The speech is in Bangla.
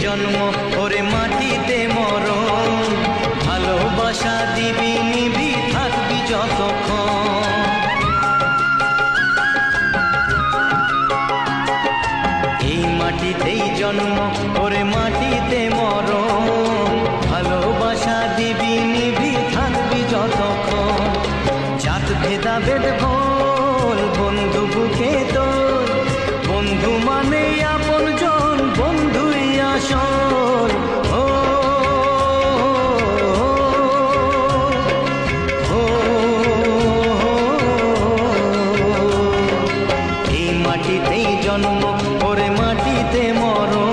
জন্ম, ওরে মাটিতে মরণ। ভালোবাসা দিবি, নিবি, থাকবি যতক্ষণ। এই মাটিতেই জন্ম, ওরে মাটিতে মরণ। ভালোবাসা দিবি, নিবি, থাকবি যতক্ষণ। জাত ভেদা ভেদ ভোল বন্ধু বুকে তোর মাটিতেই জন্ম ওরে মাটিতে মরণ।